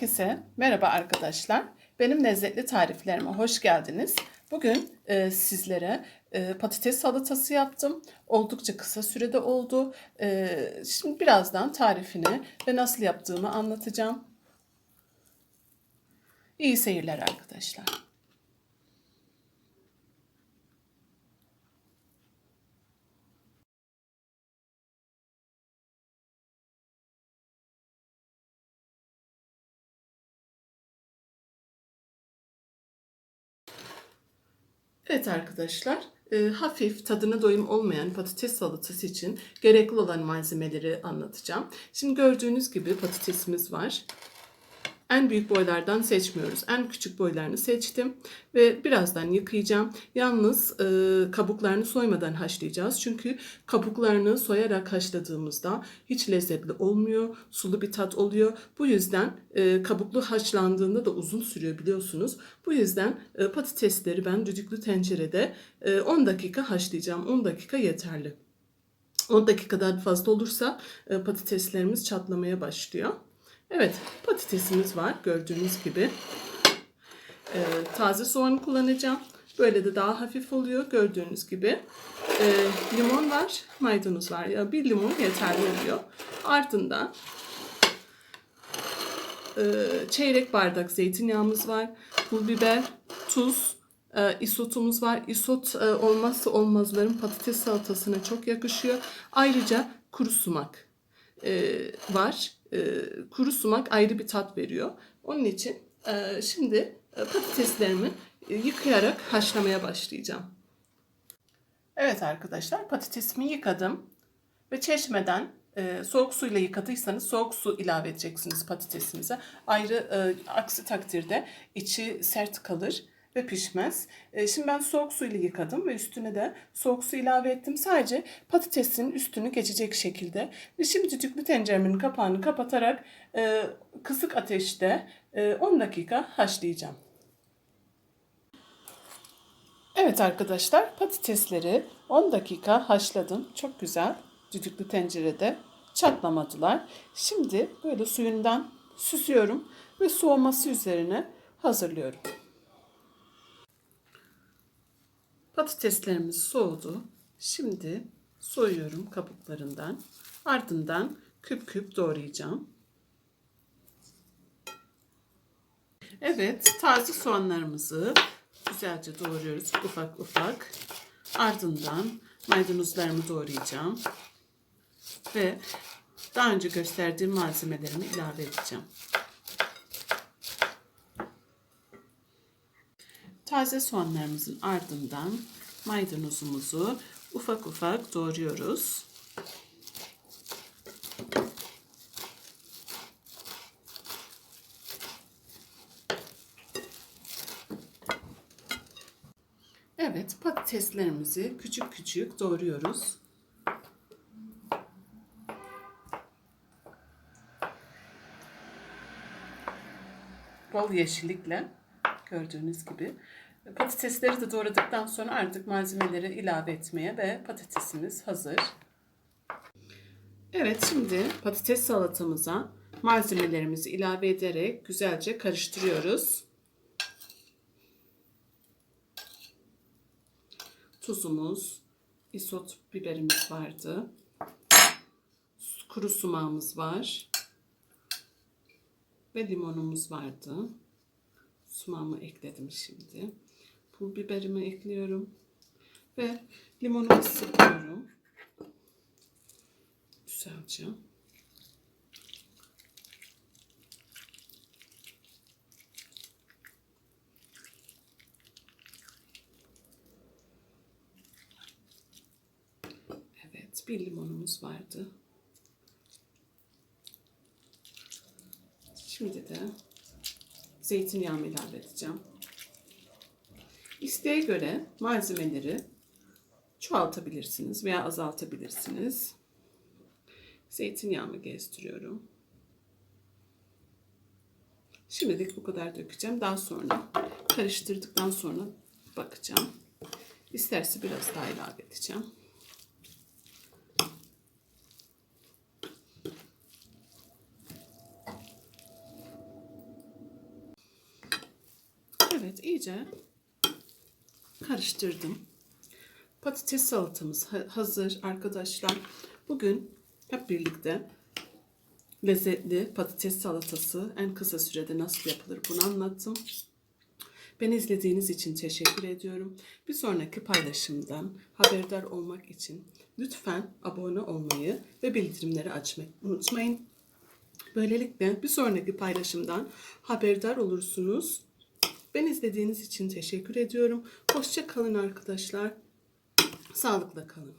Herkese merhaba arkadaşlar. Benim lezzetli tariflerime hoş geldiniz. Bugün e, sizlere e, patates salatası yaptım. Oldukça kısa sürede oldu. E, şimdi birazdan tarifini ve nasıl yaptığımı anlatacağım. İyi seyirler arkadaşlar. Evet arkadaşlar, e, hafif tadına doyum olmayan patates salatası için gerekli olan malzemeleri anlatacağım. Şimdi gördüğünüz gibi patatesimiz var. En büyük boylardan seçmiyoruz. En küçük boylarını seçtim ve birazdan yıkayacağım. Yalnız e, kabuklarını soymadan haşlayacağız. Çünkü kabuklarını soyarak haşladığımızda hiç lezzetli olmuyor. Sulu bir tat oluyor. Bu yüzden e, kabuklu haşlandığında da uzun sürüyor biliyorsunuz. Bu yüzden e, patatesleri ben düdüklü tencerede e, 10 dakika haşlayacağım. 10 dakika yeterli. 10 dakikadan fazla olursa e, patateslerimiz çatlamaya başlıyor. Evet patatesimiz var gördüğünüz gibi. Ee, taze soğan kullanacağım. Böyle de daha hafif oluyor gördüğünüz gibi. Ee, limon var, maydanoz var. Ya bir limon yeterli oluyor. Ardından e, çeyrek bardak zeytinyağımız var. Pul biber, tuz, e, isotumuz var. Isot e, olmazsa olmazların patates salatasına çok yakışıyor. Ayrıca kuru sumak e, var e, kuru sumak ayrı bir tat veriyor. Onun için e, şimdi e, patateslerimi e, yıkayarak haşlamaya başlayacağım. Evet arkadaşlar patatesimi yıkadım ve çeşmeden e, soğuk suyla yıkadıysanız soğuk su ilave edeceksiniz patatesinize. Ayrı e, aksi takdirde içi sert kalır ve pişmez. E, şimdi ben soğuk suyla yıkadım ve üstüne de soğuk su ilave ettim. Sadece patatesin üstünü geçecek şekilde. Ve şimdi düdüklü tenceremin kapağını kapatarak e, kısık ateşte e, 10 dakika haşlayacağım. Evet arkadaşlar patatesleri 10 dakika haşladım. Çok güzel düdüklü tencerede çatlamadılar. Şimdi böyle suyundan süsüyorum ve soğuması üzerine hazırlıyorum. Patateslerimiz soğudu. Şimdi soyuyorum kabuklarından. Ardından küp küp doğrayacağım. Evet, taze soğanlarımızı güzelce doğruyoruz ufak ufak. Ardından maydanozlarımı doğrayacağım. Ve daha önce gösterdiğim malzemelerimi ilave edeceğim. Taze soğanlarımızın ardından maydanozumuzu ufak ufak doğruyoruz. Evet, patateslerimizi küçük küçük doğruyoruz. Bol yeşillikle gördüğünüz gibi. Patatesleri de doğradıktan sonra artık malzemeleri ilave etmeye ve patatesimiz hazır. Evet şimdi patates salatamıza malzemelerimizi ilave ederek güzelce karıştırıyoruz. Tuzumuz, isot biberimiz vardı. Kuru sumağımız var. Ve limonumuz vardı. Sumağımı ekledim şimdi. Pul biberimi ekliyorum. Ve limonumu sıkıyorum. Güzelce. Evet, bir limonumuz vardı. Şimdi de zeytinyağımı ilave edeceğim. İsteğe göre malzemeleri çoğaltabilirsiniz veya azaltabilirsiniz. Zeytinyağımı gezdiriyorum. Şimdilik bu kadar dökeceğim. Daha sonra karıştırdıktan sonra bakacağım. İsterse biraz daha ilave edeceğim. İyice karıştırdım. Patates salatamız ha- hazır arkadaşlar. Bugün hep birlikte lezzetli patates salatası en kısa sürede nasıl yapılır bunu anlattım. Beni izlediğiniz için teşekkür ediyorum. Bir sonraki paylaşımdan haberdar olmak için lütfen abone olmayı ve bildirimleri açmayı unutmayın. Böylelikle bir sonraki paylaşımdan haberdar olursunuz. Beni izlediğiniz için teşekkür ediyorum. Hoşça kalın arkadaşlar. Sağlıkla kalın.